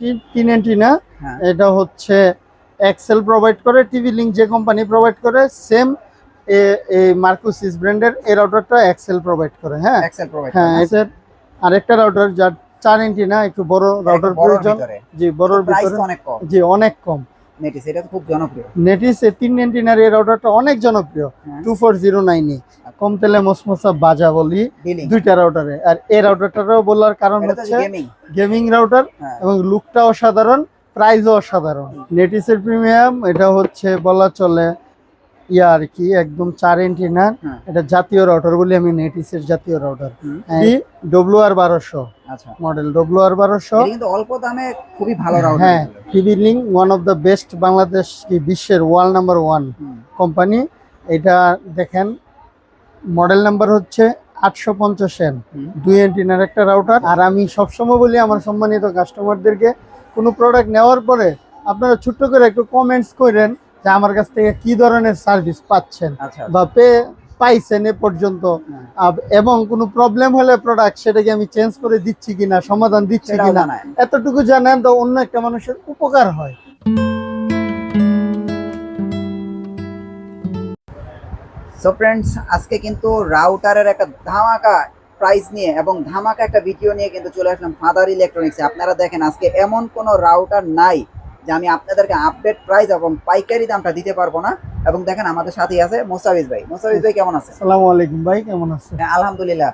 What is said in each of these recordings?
তিন অ্যান্টিনা। হ্যাঁ। এটা হচ্ছে এক্সেল প্রোভাইড করে টিভি লিঙ্ক যে কোম্পানি প্রোভাইড করে সেম এই মার্কুসিস ব্র্যান্ডের এই রাউটারটা এক্সেল প্রোভাইড করে হ্যাঁ। এক্সেল প্রোভাইড হ্যাঁ এটার আরেকটা রাউটার যার চার অ্যান্টিনা একটু বড় রাউটার প্রয়োজন। জি বড়র ভিতরে। অনেক কম। জি অনেক কম। নেটিস এটা খুব জনপ্রিয়। নেটিস এর তিন অনেক জনপ্রিয়। টু ফোর জিরো নাইনে কম তেলে মসমসা বাজা বলি দুইটা রাউটারে আর এই রাউটারটারও বলার কারণ হচ্ছে গেমিং রাউটার হ্যাঁ। এবং লুকটা অসাধারণ প্রাইসও অসাধারণ। নেটিসের প্রিমিয়াম এটা হচ্ছে বলা চলে ইয়া আর কি একদম চার ইঞ্চিনার হ্যাঁ। এটা জাতীয় রাউটার বলি আমি নেটিসের জাতীয় রাউটার ডব্লিউ আর বারোশো আচ্ছা। মডেল ডব্লিউ আর বারোশো। অল্প দামে খুবই ভালো রাউটার হ্যাঁ TV link one of the best Bangladesh কি বিশ্বের ওয়ার্ল্ড নাম্বার ওয়ান কোম্পানি এটা দেখেন মডেল নাম্বার হচ্ছে আটশো পঞ্চাশ এন দুই এন্টিনার একটা রাউটার আর আমি সবসময় বলি আমার সম্মানিত কাস্টমারদেরকে কোনো প্রোডাক্ট নেওয়ার পরে আপনারা ছোট্ট করে একটু কমেন্টস করেন যে আমার কাছ থেকে কি ধরনের সার্ভিস পাচ্ছেন আচ্ছা। বা পে পাইছেন এ পর্যন্ত হ্যাঁ। এবং কোনো প্রবলেম হলে প্রোডাক্ট সেটাকে আমি চেঞ্জ করে দিচ্ছি কিনা সমাধান দিচ্ছি কিনা এতটুকু জানেন তো অন্য একটা মানুষের উপকার হয়। সো ফ্রেন্ডস আজকে কিন্তু রাউটারের একটা ধামাকা প্রাইস নিয়ে এবং ধামাকা একটা ভিডিও নিয়ে কিন্তু চলে আসলাম ফাদার ইলেকট্রনিক্সে আপনারা দেখেন আজকে এমন কোনো রাউটার নাই যে আমি আপনাদেরকে আপডেট প্রাইস এবং পাইকারি দামটা দিতে পারব না। এবং দেখেন আমাদের সাথেই আছে মোসাফিজ ভাই। মোসাফিজ ভাই কেমন আছে আসসালামু আলাইকুম ভাই কেমন আছেন? হ্যাঁ, আলহামদুলিল্লাহ।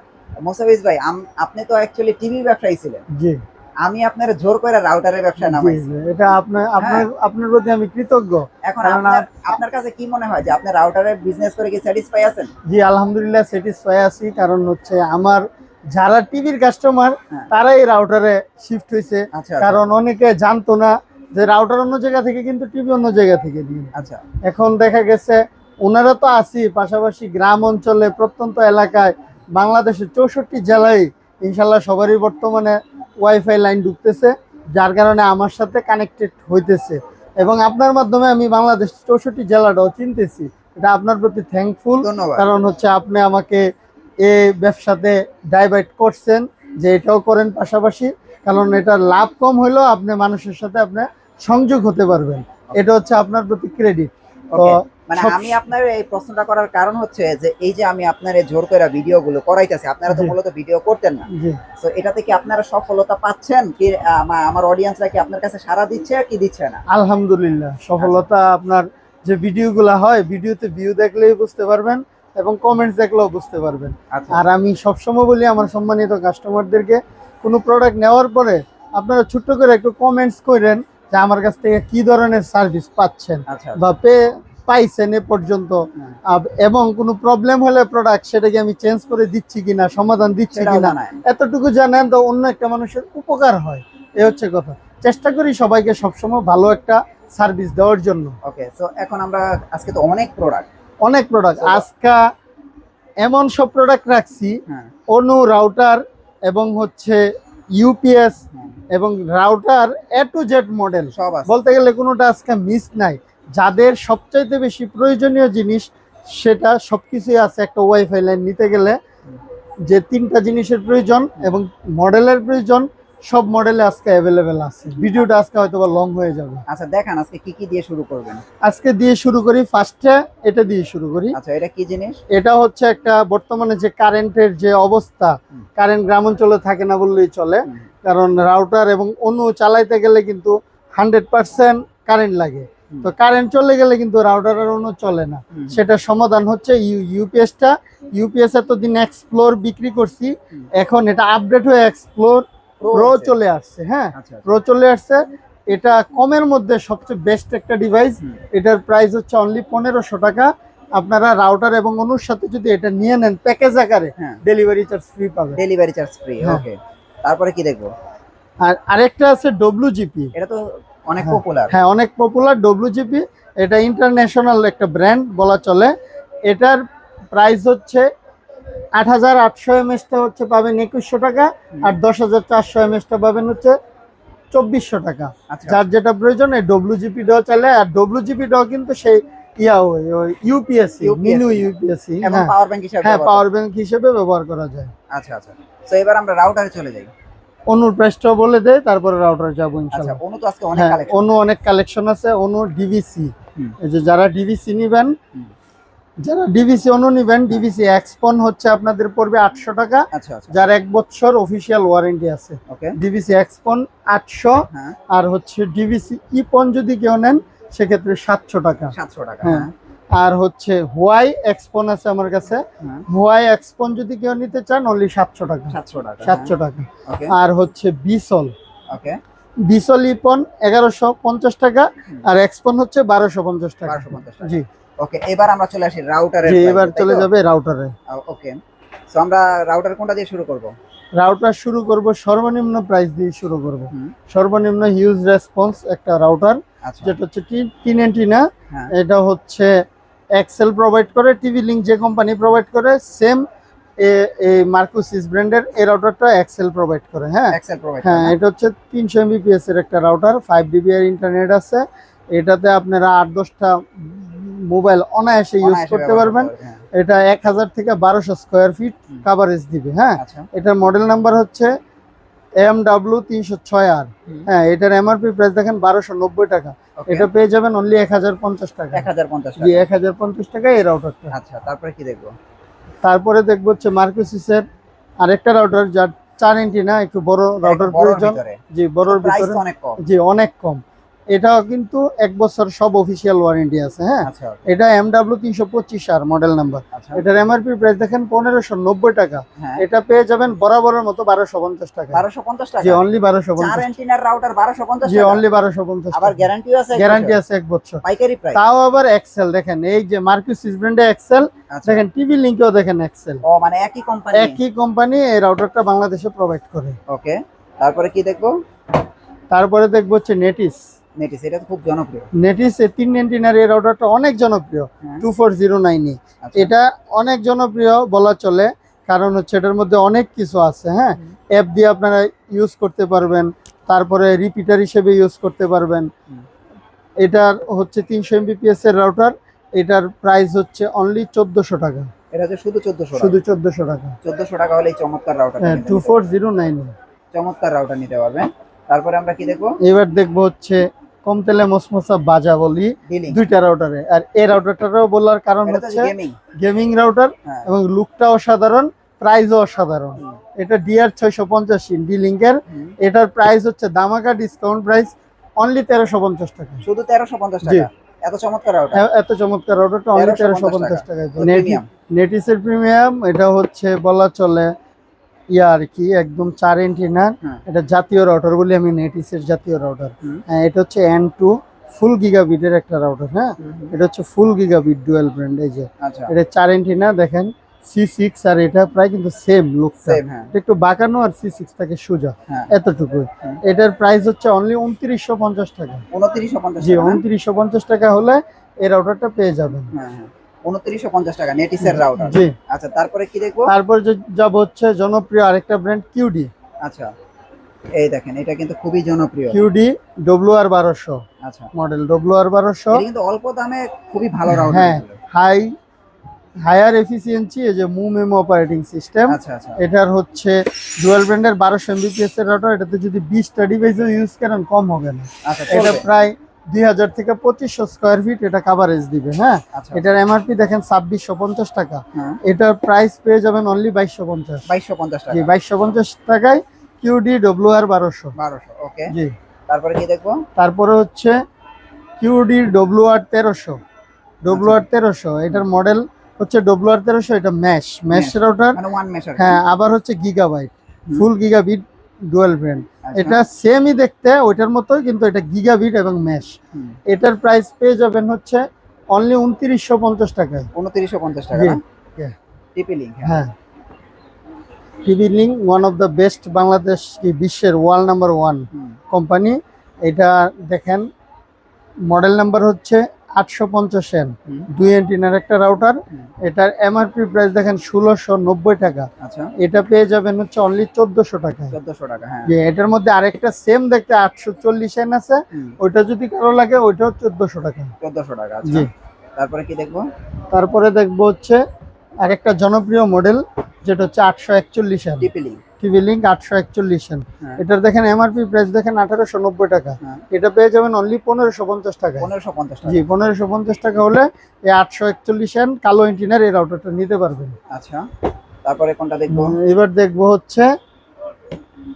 মোসাফিজ ভাই আপনি তো অ্যাকচুয়ালি টিভি ব্যবসায়ী ছিলেন। জি। আমি আপনার জোর করে রাউটারের নামাইছি। জি, এটা আপনার আপনার আপনার প্রতি আমি কৃতজ্ঞ। এখন আপনার আপনার কাছে কি মনে হয় যে আপনি রাউটারের বিজনেস করে কি স্যাটিসফাই আছেন? জি আলহামদুলিল্লাহ স্যাটিসফাই আছি। কারণ হচ্ছে আমার যারা টিভির কাস্টমার হ্যাঁ। তারাই রাউটারে শিফট হয়েছে কারণ অনেকে জানতো না যে রাউটার অন্য জায়গা থেকে কিন্তু টিভি অন্য জায়গা থেকে দিন আচ্ছা। এখন দেখা গেছে ওনারা তো আছি পাশাপাশি গ্রাম অঞ্চলে প্রত্যন্ত এলাকায় বাংলাদেশের চৌষট্টি জেলায় ইনশাল্লাহ সবারই বর্তমানে ওয়াইফাই লাইন ঢুকতেছে যার কারণে আমার সাথে কানেক্টেড হইতেছে। এবং আপনার মাধ্যমে আমি বাংলাদেশ চৌষট্টি জেলাটাও চিনতেছি। এটা আপনার প্রতি থ্যাংকফুল কারণ হচ্ছে আপনি আমাকে এ ব্যবসাতে ডাইভার্ট করছেন যে এটাও করেন পাশাপাশি। কারণ এটা লাভ কম হলেও আপনি মানুষের সাথে আপনি সংযোগ হতে পারবেন। এটা হচ্ছে আপনার প্রতি ক্রেডিট তো মানে আমি আপনার এই প্রশ্নটা করার কারণ হচ্ছে যে এই যে আমি আপনার এই জোর করে ভিডিওগুলো করাইতেছি আপনারা তো মূলত ভিডিও করতেন না। জি। তো এটাতে কি আপনারা সফলতা পাচ্ছেন? কি আমার অডিয়েন্সরা কি আপনার কাছে সাড়া দিচ্ছে কি দিচ্ছে না? আলহামদুলিল্লাহ সফলতা আপনার যে ভিডিওগুলো হয় ভিডিওতে ভিউ দেখলেই বুঝতে পারবেন এবং কমেন্টস দেখলেও বুঝতে পারবেন। আচ্ছা। আর আমি সবসময় বলি আমার সম্মানিত কাস্টমারদেরকে কোনো প্রোডাক্ট নেওয়ার পরে আপনারা ছোট্ট করে একটু কমেন্টস করেন যে আমার কাছ থেকে কি ধরনের সার্ভিস পাচ্ছেন আচ্ছা বা পে পাইছেন এ পর্যন্ত এবং কোনো প্রবলেম হলে প্রোডাক্ট সেটাকে আমি চেঞ্জ করে দিচ্ছি কিনা সমাধান দিচ্ছি কিনা এতটুকু জানেন তো অন্য একটা মানুষের উপকার হয়। এ হচ্ছে কথা। চেষ্টা করি সবাইকে সবসময় ভালো একটা সার্ভিস দেওয়ার জন্য। ওকে তো এখন আমরা আজকে তো অনেক প্রোডাক্ট অনেক প্রোডাক্ট আজকা এমন সব প্রোডাক্ট রাখছি হ্যাঁ। অনু রাউটার এবং হচ্ছে ইউপিএস এবং router A to Z model সব বলতে গেলে কোনোটা আজকে মিস নাই। যাদের সবচাইতে বেশি প্রয়োজনীয় জিনিস সেটা সবকিছুই আছে একটা ওয়াইফাই লাইন নিতে গেলে। যে তিনটা জিনিসের প্রয়োজন এবং মডেলের প্রয়োজন সব মডেলে আজকে অ্যাভেলেবেল আছে। ভিডিওটা আজকে হয়তো বা লং হয়ে যাবে। আচ্ছা দেখান আজকে কি কি দিয়ে শুরু করবেন? আজকে দিয়ে শুরু করি ফার্স্টে এটা দিয়ে শুরু করি। আচ্ছা এটা কি জিনিস? এটা হচ্ছে একটা বর্তমানে যে কারেন্টের যে অবস্থা কারেন্ট গ্রাম অঞ্চলে থাকে না বললেই চলে। কারণ রাউটার এবং অন্য চালাইতে গেলে কিন্তু হান্ড্রেড পার্সেন্ট কারেন্ট লাগে। তো কারেন্ট চলে গেলে কিন্তু রাউটার আর অন্য চলে না। সেটার সমাধান হচ্ছে ইউপিএসটা ইউপিএস এতদিন এক্সপ্লোর বিক্রি করছি। এখন এটা আপডেট হয়ে এক্সপ্লোর প্রো আছে। চলে আসছে হ্যাঁ? আচ্ছা আচ্ছা। প্রো চলে আসছে। এটা কমের মধ্যে সবচেয়ে বেস্ট একটা ডিভাইস এটার প্রাইস হচ্ছে অনলি পনেরোশো টাকা। আপনারা রাউটার এবং অনুর সাথে যদি এটা নিয়ে নেন প্যাকেজ আকারে হ্যাঁ। ডেলিভারি চার্জ ফ্রি পাবেন। ডেলিভারি চার্জ ফ্রি হ্যাঁ। ওকে তারপরে কি দেখব? আর আরেকটা আছে ডব্লিউজিপি এটা তো অনেক হ্যাঁ। পপুলার হ্যাঁ অনেক পপুলার ডব্লিউজিপি এটা ইন্টারন্যাশনাল একটা ব্র্যান্ড বলা চলে। এটার প্রাইস হচ্ছে আট হাজার আটশো এমএসটা হচ্ছে পাবেন একুশশো টাকা আর দশ হাজার চারশো এমএসটা পাবেন হচ্ছে চব্বিশশো টাকা। আচ্ছা। যার যেটা প্রয়োজন এই ডব্লিউজিপিটাও চাইলে আর ডব্লিউজিপিটাও কিন্তু সেই ইয়া ওই ইউপিএসসি মিনু হ্যাঁ। ইউপিএসসি এবং পাওয়ার ব্যাংক হিসাবে হ্যাঁ পাওয়ার ব্যাংক হিসেবে ব্যবহার করা যায়। আচ্ছা আচ্ছা। তো এবার আমরা রাউটারে চলে যাই। অনুর বলে দেয় তারপরে রাউটার যাব অনু তো আজকে অনেক হ্যাঁ কালেকশন অনু অনেক কালেকশন আছে অনু ডিভিসি এই যে যারা ডিভিসি নিবেন। যারা ডিভিসি অনু নিবেন ডিভিসি এক্সপন হচ্ছে আপনাদের পড়বে আটশো টাকা। আচ্ছা আচ্ছা। যার এক বছর অফিসিয়াল ওয়ারেন্টি আছে। ওকে। ডিভিসি এক্সপন আটশো হ্যাঁ। আর হচ্ছে ডিভিসি ইপন যদি কেউ নেন সেক্ষেত্রে সাতশো টাকা। সাতশো টাকা হ্যাঁ। হ্যাঁ। আর হচ্ছে হোয়াই এক্সপন আছে আমার কাছে। হ্যাঁ। হোয়াই এক্সপন যদি কেউ নিতে চান অনলি সাতশো টাকা। সাতশো টাকা সাতশো টাকা। আর হচ্ছে বিসল। ওকে। বিসল ইপন এগারোশো পঞ্চাশ টাকা আর এক্সপন হচ্ছে বারোশো পঞ্চাশ টাকা। জি। ওকে এবার আমরা চলে আসি রাউটারের জি এবার চলে যাবে রাউটারে ওকে সো আমরা রাউটার কোনটা দিয়ে শুরু করব? রাউটার শুরু করব সর্বনিম্ন প্রাইস দিয়ে শুরু করব। সর্বনিম্ন হিউজ রেসপন্স একটা রাউটার আচ্ছা। যেটা হচ্ছে টিন না হ্যাঁ। এটা হচ্ছে এক্সেল প্রোভাইড করে টিভি লিঙ্ক যে কোম্পানি প্রোভাইড করে সেম এই মার্কুসিস ব্র্যান্ডের এই রাউটারটা এক্সেল প্রোভাইড করে হ্যাঁ? এক্সেল প্রোভাইড হ্যাঁ এটা হচ্ছে তিনশো এমবিপিএস এর একটা রাউটার ফাইভ ডিবি এর ইন্টারনেট আছে। এটাতে আপনারা আট দশটা মোবাইল অনায়াসে ইউজ করতে পারবেন। এটা এক হাজার থেকে বারোশো স্কোয়ার ফিট কাভারেজ দিবে হ্যাঁ? আচ্ছা। এটার মডেল নাম্বার হচ্ছে এম ডাব্লিউ তিনশো ছয় আর। হ্যাঁ এটার এমআরপি প্রাইস দেখেন বারোশো নব্বই টাকা। এটা পেয়ে যাবেন অনলি এক হাজার পঞ্চাশ টাকা। এক হাজার পঞ্চাশ জি এক হাজার পঞ্চাশ টাকা এই রাউটারটা আচ্ছা তারপরে কি দেখব? তারপরে দেখব হচ্ছে মার্কুসিসের আরেকটা রাউটার যার চার ইঞ্চি না একটু বড় রাউটার প্রয়োজন। জি বড়র ভিতরে। জি অনেক কম। এটাও কিন্তু এক বছর সব অফিসিয়াল ওয়ারেন্টি আছে হ্যাঁ? আচ্ছা এটা এম ডাব্লিউ তিনশো পঁচিশ আর মডেল নাম্বার আচ্ছা এটার এমআরপি প্রাইস দেখেন পনেরোশো নব্বই টাকা। হ্যাঁ। এটা পেয়ে যাবেন বরাবরের মতো বারোশো পঞ্চাশ টাকা। বারোশো পঞ্চাশ টাকা? অনলি বারোশো পঞ্চাশ। রাউটার বারোশো পঞ্চাশ জি অনলি বারোশো পঞ্চাশ আবার গ্যারান্টিও আছে গ্যারান্টি আছে এক বছর। পাইকারি প্রাইস তাও আবার এক্সেল দেখেন এই যে মার্কুসিস ব্র্যান্ডে এক্সেল আচ্ছা। দেখেন টিভি লিঙ্কেও দেখেন এক্সেল ও মানে একই কোম্পানি একই কোম্পানি এই রাউটারটা বাংলাদেশে প্রোভাইড করে। ওকে তারপরে কি দেখব? তারপরে দেখব হচ্ছে নেটিস নেটিস এটা তো খুব জনপ্রিয়। নেটিস এর তিন নাইনটিনার রাউটারটা অনেক জনপ্রিয়। Two four zero nine. এটা অনেক জনপ্রিয় বলা চলে কারণ হচ্ছে এটার মধ্যে অনেক কিছু আছে হ্যাঁ? অ্যাপ দিয়ে আপনারা ইউজ করতে পারবেন তারপরে রিপিটার হিসেবে ইউজ করতে পারবেন। এটার হচ্ছে তিনশো এমবিপিএস এর রাউটার এটার প্রাইস হচ্ছে অনলি চোদ্দোশো টাকা। এটা হচ্ছে শুধু চোদ্দশো শুধু চোদ্দোশো টাকা। চোদ্দশো টাকা হলে চমৎকার router two four zero nine চমৎকার রাউটার নিতে পারবেন। তারপরে আমরা কি দেখব? এবার দেখব হচ্ছে কম তেলে মসমসা বাজা বলি দুইটা রাউটারে আর এই রাউটারটারও বলার কারণ হচ্ছে গেমিং রাউটার হ্যাঁ। এবং লুকটাও সাধারণ প্রাইসও অসাধারণ। এটা ডিআর ছয়শো পঞ্চাশ ডি লিঙ্কের। এটার প্রাইস হচ্ছে দামাকা ডিসকাউন্ট প্রাইস অনলি তেরোশো পঞ্চাশ টাকা। শুধু তেরোশো পঞ্চাশ। টাকা? এত চমৎকার এত চমৎকার রাউটারটা অনলি তেরোশো 1350 পঞ্চাশ টাকা। নেটিসের প্রিমিয়াম এটা হচ্ছে বলা চলে ইয়া আর কি একদম চার ইঞ্চিনার হ্যাঁ। এটা জাতীয় রাউটার বলি আমি নেটিসের জাতীয় রাউটার এটা হচ্ছে এন টু ফুল গিগাবিটের একটা রাউটার হ্যাঁ। এটা হচ্ছে ফুল গিগাবিট ডুয়েল ব্র্যান্ড এই যে। আচ্ছা। এটা চার ইঞ্চিনা দেখেন সি সিক্স আর এটা প্রায় কিন্তু সেম সেম হ্যাঁ। এটা একটু বাঁকানো আর সি সিক্স থাকে সোজা হ্যাঁ। এতটুকু। এটার প্রাইস হচ্ছে অনলি উনত্রিশশো পঞ্চাশ টাকা। উনত্রিশশো পঞ্চাশ জি? উনত্রিশশো পঞ্চাশ টাকা হলে এই রাউটারটা পেয়ে যাবেন। হ্যাঁ। উনত্রিশশো পঞ্চাশ টাকা নেটিসের রাউটার জি। আচ্ছা তারপরে কি দেখব? তারপর যাব হচ্ছে জনপ্রিয় আরেকটা ব্র্যান্ড কিউডি আচ্ছা এই দেখেন এটা কিন্তু খুবই জনপ্রিয়। কিউডি ডব্লিউ আর বারোশো। আচ্ছা। মডেল ডব্লিউ আর বারোশো। কিন্তু অল্প দামে খুবই ভালো রাউটার হ্যাঁ হাই হায়ার এফিসিয়েন্সি এই যে অপারেটিং সিস্টেম আচ্ছা আচ্ছা। এটার হচ্ছে ডুয়াল ব্র্যান্ডের বারোশো এমবিপিএস এর রাউটার এটাতে যদি বিশটা ডিভাইসও ইউজ করেন কম হবে না। আচ্ছা এটা প্রায় দুই হাজার থেকে পঁচিশশো স্কোয়ার ফিট এটা কাভারেজ দিবে হ্যাঁ? আচ্ছা। এটার এমআরপি দেখেন ছাব্বিশশো পঞ্চাশ টাকা। হ্যাঁ। এটার প্রাইস পেয়ে যাবেন অনলি বাইশশো পঞ্চাশ। বাইশশো পঞ্চাশ জি বাইশশো পঞ্চাশ টাকায় কিউডি ডব্লিউ আর বারোশো। বারোশো ওকে জি। তারপরে কি দেখব? তারপরে হচ্ছে কিউডি ডব্লিউ আর তেরোশো। ডব্লিউ আর তেরোশো এটার মডেল হচ্ছে ডব্লিউ আর তেরোশো এটা ম্যাশ ম্যাশ। রাউটার মানে হ্যাঁ আবার হচ্ছে gigabyte. Full gigabit dual brand আচ্ছা। এটা সেমই দেখতে ওইটার মতোই কিন্তু এটা গিগাবিট এবং ম্যাশ এটার প্রাইস পেয়ে যাবেন হচ্ছে অনলি উনত্রিশশো পঞ্চাশ টাকায়। উনত্রিশশো পঞ্চাশ টাকা টিপি লিঙ্ক হ্যাঁ। TV link one of the best Bangladesh কি বিশ্বের ওয়ার্ল্ড নাম্বার ওয়ান কোম্পানি এটা দেখেন মডেল নাম্বার হচ্ছে আটশো পঞ্চাশ এন দুই এন্টিনার একটা রাউটার। এটার এমআরপি প্রাইস দেখেন ষোলোশো নব্বই টাকা। আচ্ছা। এটা পেয়ে যাবেন হচ্ছে অনলি চোদ্দশো টাকায়। চোদ্দশো টাকা হ্যাঁ। এটার মধ্যে আরেকটা সেম দেখতে আটশো চল্লিশ এন আছে ওইটা যদি কারও লাগে ওইটাও চোদ্দশো টাকা চোদ্দশো টাকা জি। তারপরে কি দেখব? তারপরে দেখব হচ্ছে আরেকটা জনপ্রিয় মডেল যেটা হচ্ছে আটশো একচল্লিশ এন টিভি লিঙ্ক আটশো একচল্লিশ হ্যাঁ। এটার দেখেন এমআরপি প্রাইস দেখেন আঠারোশো নব্বই টাকা। হ্যাঁ। এটা পেয়ে যাবেন অনলি পনেরোশো পঞ্চাশ টাকা পনেরোশো পঞ্চাশ জি পনেরোশো পঞ্চাশ টাকা হলে এই আটশো একচল্লিশ এন কালো ইন্টিনার এই রাউটারটা নিতে পারবেন। আচ্ছা তারপরে কোনটা দেখব? এবার দেখব হচ্ছে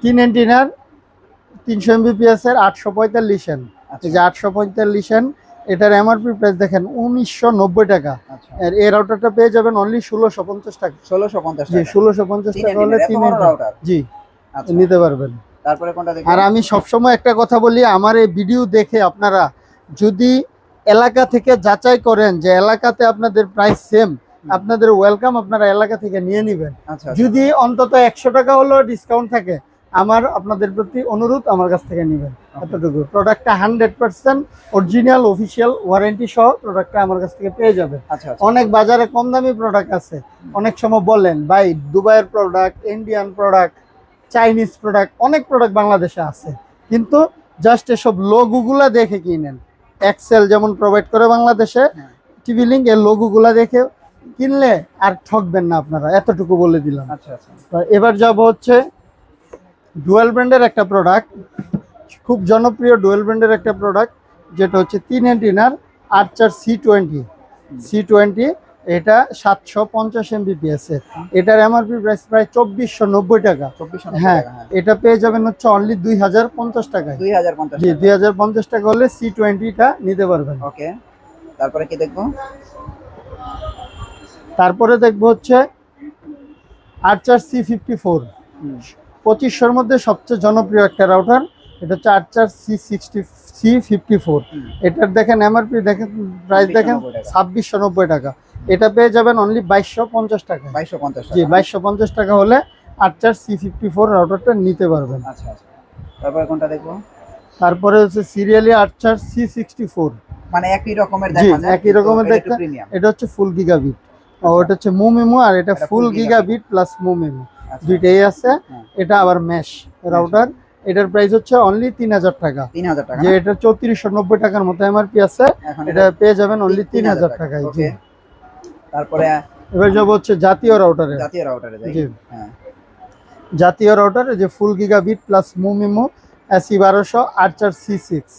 তিন এন্টিনার তিনশো এমবিপিএস এর আটশো পঁয়তাল্লিশ এন আচ্ছা যে আটশো পঁয়তাল্লিশ এন এটার এমআরপি প্রাইস দেখেন উনিশশো নব্বই টাকা। আচ্ছা। আর এই রাউটারটা পেয়ে যাবেন অনলি ষোলোশো পঞ্চাশ টাকা। ষোলোশো পঞ্চাশ জি ষোলোশো পঞ্চাশ টাকা হলে তিন রাউটার জি আচ্ছা। নিতে পারবেন। তারপরে কোনটা আর আমি সবসময় একটা কথা বলি আমার এই ভিডিও দেখে আপনারা যদি এলাকা থেকে যাচাই করেন যে এলাকাতে আপনাদের প্রাইস সেম আপনাদের ওয়েলকাম আপনারা এলাকা থেকে নিয়ে নেবেন। আচ্ছা যদি অন্তত একশো টাকা হলেও ডিসকাউন্ট থাকে আমার আপনাদের প্রতি অনুরোধ আমার কাছ থেকে নেবেন। এতটুকু। প্রোডাক্টটা hundred percent original official warranty সহ প্রোডাক্টটা আমার কাছ থেকে পেয়ে যাবেন। আচ্ছা আচ্ছা। অনেক বাজারে কম দামি প্রোডাক্ট আছে। অনেক সময় বলেন ভাই দুবাইয়ের product Indian product Chinese product অনেক প্রোডাক্ট বাংলাদেশে আছে। কিন্তু জাস্ট এসব লোগোগুলা দেখে কিনেন। এক্সেল যেমন প্রোভাইড করে বাংলাদেশে হ্যাঁ। টিভি লিঙ্ক এর লোগোগুলা দেখে কিনলে আর ঠকবেন না আপনারা। এতটুকু বলে দিলাম। আচ্ছা আচ্ছা। তো এবার যাব হচ্ছে ডুয়েল ব্র্যান্ডের একটা প্রোডাক্ট খুব জনপ্রিয় ডুয়েল ব্র্যান্ডের একটা প্রোডাক্ট যেটা হচ্ছে তিন এন্টিনার Archer C twenty C twenty এটা সাতশো পঞ্চাশ এমবিপিএস এর। এটার এমআরপি প্রাইস প্রায় চব্বিশশো নব্বই টাকা। হ্যাঁ হ্যাঁ। এটা পেয়ে যাবেন হচ্ছে অনলি দুই হাজার পঞ্চাশ টাকায়। দুই হাজার পঞ্চাশ জি দুই হাজার পঞ্চাশ টাকা হলে সি টোয়েন্টিটা নিতে পারবেন। ওকে তারপরে কি দেখব? তারপরে দেখব হচ্ছে আর্চার সি ফিফটি ফোর পঁচিশশোর মধ্যে সবচেয়ে জনপ্রিয় একটা রাউটার এটা হচ্ছে Archer C sixty C fifty four এটার দেখেন এমআরপি দেখেন প্রাইস দেখেন ছাব্বিশশো নব্বই টাকা। এটা পেয়ে যাবেন অনলি বাইশশো পঞ্চাশ টাকা বাইশশো পঞ্চাশ জি বাইশশো পঞ্চাশ টাকা হলে আর্চার সি ফিফটি ফোর রাউটারটা নিতে পারবেন। আচ্ছা আচ্ছা। তারপরে কোনটা দেখব? তারপরে হচ্ছে serially Archer C sixty four মানে একই রকমের জি, দেখা যায় একই রকমের দেখা- এটা হচ্ছে ফুল গিগাবিট ওটা হচ্ছে মুমিমো আর এটা এটা ফুল গিগাবিট প্লাস মুমিমো আচ্ছা দুইটাই আছে। হ্যাঁ। এটা আবার মেশ রাউটার এটার প্রাইস হচ্ছে অনলি তিন হাজার টাকা। তিন হাজার টাকা যে এটা চৌত্রিশশো নব্বই টাকার মতো এমআরপি আছে এটা পেয়ে যাবেন অনলি তিন হাজার টাকায় জি। তারপরে এবার যাব হচ্ছে জাতীয় রাউটারে জাতীয় রাউটারে জি। হ্যাঁ। জাতীয় রাউটার যে full gigabit plus MU MIMO AC বারোশো Archer C six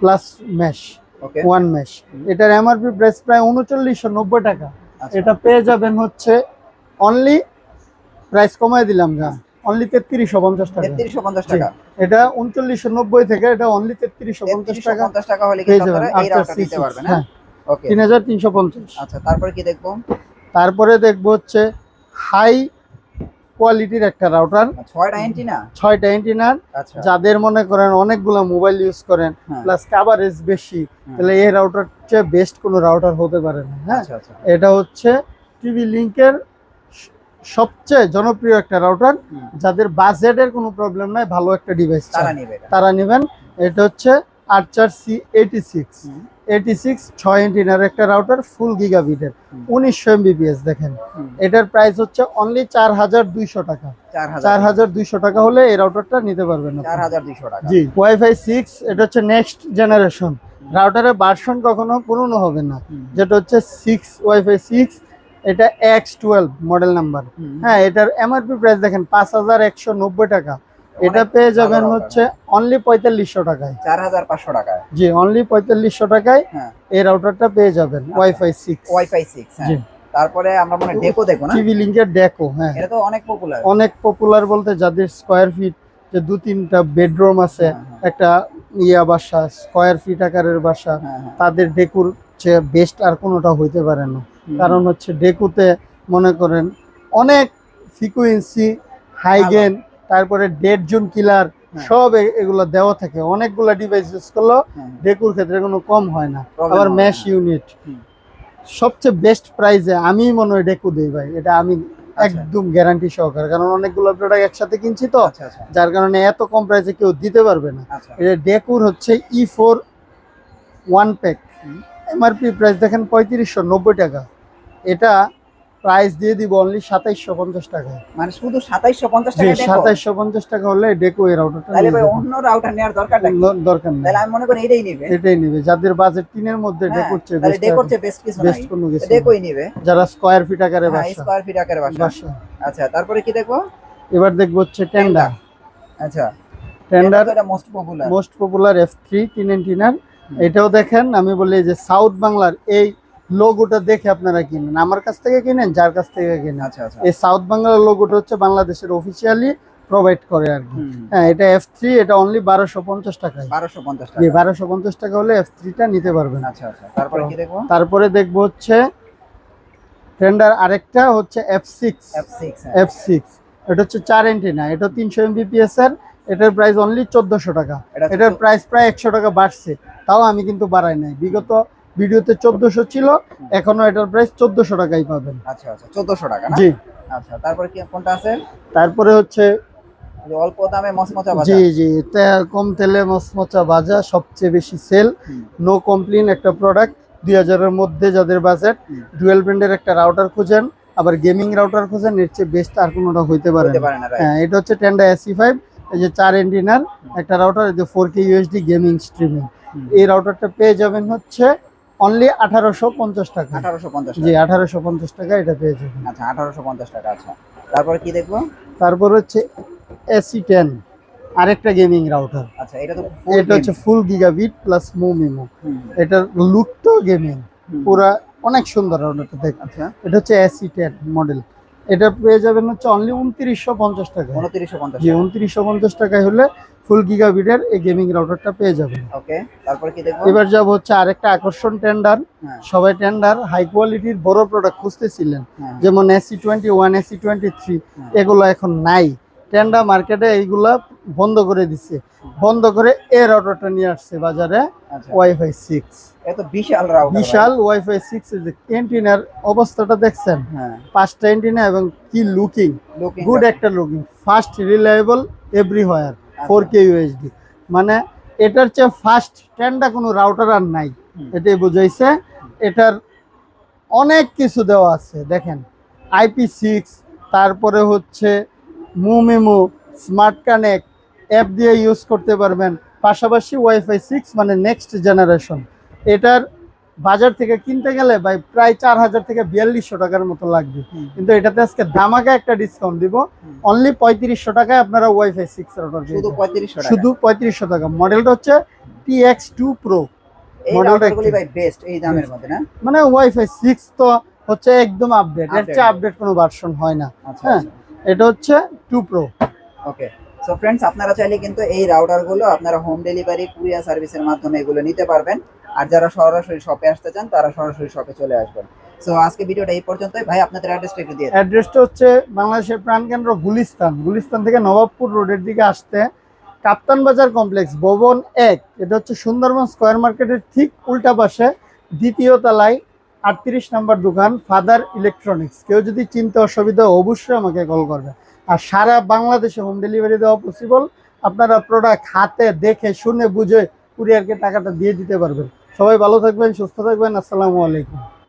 plus mesh okay one mesh এটার এমআরপি প্রাইস প্রায় উনচল্লিশশো নব্বই টাকা। আচ্ছা। এটা পেয়ে যাবেন হচ্ছে অনলি প্রাইস কমায় দিলাম যা অনলি তেত্রিশশো পঞ্চাশ টাকা। তেত্রিশশো পঞ্চাশ টাকা। এটা উনচল্লিশশো নব্বই থেকে এটা অনলি তেত্রিশশো পঞ্চাশ টাকা। পঞ্চাশ টাকা হলে পেয়ে যাবেন। পারবেন হ্যাঁ। হ্যাঁ? তিন হাজার তিনশো পঞ্চাশ। আচ্ছা তারপরে কি দেখব? তারপরে দেখব হচ্ছে হাই কোয়ালিটির একটা রাউটার ছয়টা এন্টি ছয়টা এন্টিনার আচ্ছা। যাদের মনে করেন অনেকগুলো মোবাইল ইউজ করেন হ্যাঁ। প্লাস কাভারেজ বেশি তাহলে এই রাউটার চেয়ে বেস্ট কোনো রাউটার হতে পারে না হ্যাঁ? আচ্ছা আচ্ছা। এটা হচ্ছে টিভি লিঙ্কের সবচেয়ে জনপ্রিয় একটা রাউটার। যাদের বাজেটের কোনো প্রবলেম নাই ভালো একটা ডিভাইস তারা নেবে তারা নেবেন এটা হচ্ছে Archer C eighty six eighty six ছয় ইঞ্চিনার একটা রাউটার ফুল গিগাবিটের। উনিশশো এমবিপিএস দেখেন। এটার প্রাইস হচ্ছে অনলি চার হাজার দুইশো টাকা। চার হাজার। দুইশো টাকা হলে এই রাউটারটা নিতে পারবেন। চার হাজার দুইশো টাকা। জি ওয়াইফাই সিক্স এটা হচ্ছে নেক্সট জেনারেশন রাউটারের ভার্সন কখনো পুরনো হবে না। যেটা হচ্ছে সিক্স ওয়াইফাই সিক্স এটা এক্স টুয়েলভ মডেল নাম্বার হ্যাঁ এটার এমআরপি প্রাইস দেখেন পাঁচ হাজার একশো নব্বই টাকা। এটা পেয়ে যাবেন হচ্ছে অনলি পঁয়তাল্লিশশো টাকায়। চার হাজার পাঁচশো টাকায়। জি অনলি পঁয়তাল্লিশশো টাকায় হ্যাঁ। এই রাউটারটা পেয়ে যাবেন ওয়াইফাই সিক্স ওয়াইফাই সিক্স জি। তারপরে আমরা মনে ডেকো দেখব না? টিভি লিঙ্কের ডেকো হ্যাঁ। এটা তো অনেক পপুলার অনেক পপুলার বলতে যাদের স্কোয়ার ফিট যে দু তিনটা বেডরুম আছে হ্যাঁ, হ্যাঁ। একটা ইয়া বাসা স্কোয়ার ফিট আকারের বাসা তাদের ডেকুর চেয়ে বেস্ট আর কোনোটা হইতে পারে না। কারণ হচ্ছে ডেকুতে মনে করেন অনেক ফ্রিকুয়েন্সি হাইগেন তারপরে ডেড জোন কিলার। সব এগুলো দেওয়া থাকে। অনেকগুলো ডিভাইস ইউজ করলেও হ্যাঁ, ডেকুর ক্ষেত্রে কোনো কম হয় না। আবার ম্যাশ ইউনিট সবচেয়ে বেস্ট প্রাইসে আমি মনে হয় ডেকু দিই ভাই। এটা আমি আচ্ছা। একদম গ্যারান্টি সহকারে। কারণ অনেকগুলো প্রোডাক্ট একসাথে কিনছি তো। আচ্ছা আচ্ছা। যার কারণে এত কম প্রাইসে কেউ দিতে পারবে না। এটা ডেকুর হচ্ছে E four one pack. MRP price দেখেন পঁয়ত্রিশশো নব্বই টাকা। এটা প্রাইস দিয়ে দিব অনলি সাতাইশশো পঞ্চাশ টাকা মানে শুধু সাতাইশশো পঞ্চাশ টাকা সাতাইশশো পঞ্চাশ টাকা হলে ডেকো এই রাউটারটা তাহলে ভাই অন্য রাউটার নেওয়ার দরকারটা কি? দরকার নেই। তাহলে আমি মনে করি এটাই নিবে। এটাই নিবে। যাদের বাজেট তিনের মধ্যে হ্যাঁ, ডেকোর চেয়ে তাহলে বেস্ট কিছু নাই। বেস্ট কোনো কিছু। ডেকোই নেবে। যারা স্কোয়ার ফিট আকারে হ্যাঁ বাসা। স্কয়ার ফিট আকারে বাসা। আচ্ছা তারপরে কি দেখব? এবার দেখব হচ্ছে টেন্ডার আচ্ছা। টেন্ডার এটা most popular most popular F three তিন নাইনটিনার এটাও দেখেন আমি বলি যে সাউথ বাংলার এই লোগোটা দেখে আপনারা কিনেন। আমার কাছ থেকে কিনেন যার কাছ থেকে কিনেন। আচ্ছা আচ্ছা। এই সাউথ বাংলার লোগোটা হচ্ছে বাংলাদেশের অফিসিয়ালি প্রোভাইড করে আর কি। হ্যাঁ এটা এফ থ্রি এটা অনলি বারোশো পঞ্চাশ টাকায়। বারোশো পঞ্চাশ টাকা। বারোশো পঞ্চাশ টাকা হলে এফ থ্রিটা নিতে পারবেন। আচ্ছা আচ্ছা। তারপরে কি দেখব? তারপরে দেখব হচ্ছে টেন্ডার আরেকটা হচ্ছে F six F six F six এটা হচ্ছে চার এন্টি না এটা তিনশো এমবিপিএস এর এটার প্রাইস অনলি চোদ্দশো টাকা। এটার প্রাইস প্রায় একশো টাকা বাড়ছে। তাও আমি কিন্তু বাড়াই নাই। বিগত ভিডিওতে চোদ্দশো ছিল এখনও এটার প্রাইস চোদ্দশো টাকাই পাবেন। আচ্ছা আচ্ছা চোদ্দশো টাকা জি। আচ্ছা তারপরে কি কোনটা আছে? তারপরে হচ্ছে অল্প দামে মচমচা বাজার। জি জি কম তেলে মচমচা ভাজা সবচেয়ে বেশি সেল। নো কমপ্লেন একটা প্রোডাক্ট দুই হাজারের মধ্যে যাদের বাজেট ডুয়েল ব্র্যান্ডের একটা রাউটার খুঁজেন আবার গেমিং রাউটার খুঁজেন এর চেয়ে বেস্ট আর কোনোটা হইতে পারে? হ্যাঁ এটা হচ্ছে টেন্ডা এসি ফাইভ এই যে চার এন্টিনার একটা রাউটার এই যে four K UHD gaming streaming. এই রাউটারটা পেয়ে যাবেন হচ্ছে অনলি আঠারোশো পঞ্চাশ টাকা। আঠারোশো পঞ্চাশ জি আঠারোশো পঞ্চাশ টাকা এটা পেয়ে যাবেন। আচ্ছা আঠারোশো পঞ্চাশ টাকা আচ্ছা। তারপরে কি দেখব? তারপর হচ্ছে এসি টেন আরেকটা গেমিং রাউটার আচ্ছা এটা তো এটা হচ্ছে। ফুল গিগাবিট প্লাস মোমিমো হুম, এটার লুকটাও গেমিং পুরা অনেক সুন্দর রাউটারটা দেখ। আচ্ছা। এটা হচ্ছে এসি টেন মডেল এটা পেয়ে যাবেন হচ্ছে অনলি উনত্রিশশো পঞ্চাশ টাকা উনত্রিশশো পঞ্চাশ জি উনত্রিশশো পঞ্চাশ টাকায় হলে ফুল গিগাবিটের এই গেমিং রাউটারটা পেয়ে যাবেন। ওকে তারপরে কি দেখব? এবার যাব হচ্ছে আরেকটা আকর্ষণ টেন্ডার হ্যাঁ। সবাই টেন্ডার হাই কোয়ালিটির বড় প্রোডাক্ট খুঁজতেছিলেন। হ্যাঁ। যেমন AC twenty one AC twenty three. এগুলো এখন নাই। টেন্ডার মার্কেটে এইগুলা বন্ধ করে দিচ্ছে বন্ধ করে এ রাউটারটা নিয়ে আসছে বাজারে আচ্ছা। WiFi six. এত বিশাল রাউটার বিশাল ওয়াইফাই সিক্স এন্টিনার অবস্থাটা দেখছেন? হ্যাঁ। পাঁচটা এন্টিনা এবং কি লুকিং লুকিং গুড একটা looking fast reliable everywhere four K UHD মানে এটার চেয়ে ফাস্ট টেনটা কোনো রাউটার আর নাই। এটাই বুঝাইছে। এটার অনেক কিছু দেওয়া আছে দেখেন। আইপি সিক্স তারপরে হচ্ছে MU MIMO smart connect app দিয়ে ইউজ করতে পারবেন। পাশাপাশি ওয়াইফাই সিক্স মানে নেক্সট জেনারেশন এটার বাজার থেকে কিনতে গেলে ভাই প্রায় চার হাজার থেকে বিয়াল্লিশশো টাকার মতো লাগবে। কিন্তু এটাতে আজকে ধামাকা একটা ডিসকাউন্ট দিব। অনলি পঁয়ত্রিশশো টাকায় আপনারা ওয়াইফাই সিক্স রাউটার শুধু পঁয়ত্রিশশো শুধু পঁয়ত্রিশশো টাকা। মডেলটা হচ্ছে T X two pro best এই দামের মধ্যে না? মানে ওয়াইফাই সিক্স তো হচ্ছে একদম আপডেট এর চেয়ে আপডেট কোনো ভার্সন হয় না। আচ্ছা হ্যাঁ। এটা হচ্ছে two pro okay so friends আপনারা চাইলে কিন্তু এই রাউটারগুলো আপনারা হোম ডেলিভারি কুরিয়ার সার্ভিসের মাধ্যমে এগুলো নিতে পারবেন। আর যারা সরাসরি শপে আসতে চান, তারা সরাসরি শপে চলে আসবেন। সো আজকে ভিডিওটা এই পর্যন্তই। ভাই, আপনাদের অ্যাড্রেসটা একটু দিয়ে অ্যাড্রেসটা হচ্ছে বাংলাদেশের প্রাণকেন্দ্র গুলিস্তান। গুলিস্তান থেকে নবাবপুর রোডের দিকে আসতে কাপ্তান বাজার কমপ্লেক্স ভবন এক। এটা হচ্ছে সুন্দরবন স্কোয়ার মার্কেটের ঠিক উল্টা পাশে দ্বিতীয় তলায় আটত্রিশ নম্বর দোকান ফাদার ইলেকট্রনিক্স কেউ যদি চিনতে অসুবিধা অবশ্যই আমাকে কল করবে। আর সারা বাংলাদেশে হোম ডেলিভারি দেওয়া পসিবল আপনারা প্রোডাক্ট হাতে দেখে, শুনে, বুঝে কুরিয়ারকে টাকাটা দিয়ে দিতে পারবেন। সবাই ভালো থাকবেন, সুস্থ থাকবেন। আসসালামু আলাইকুম।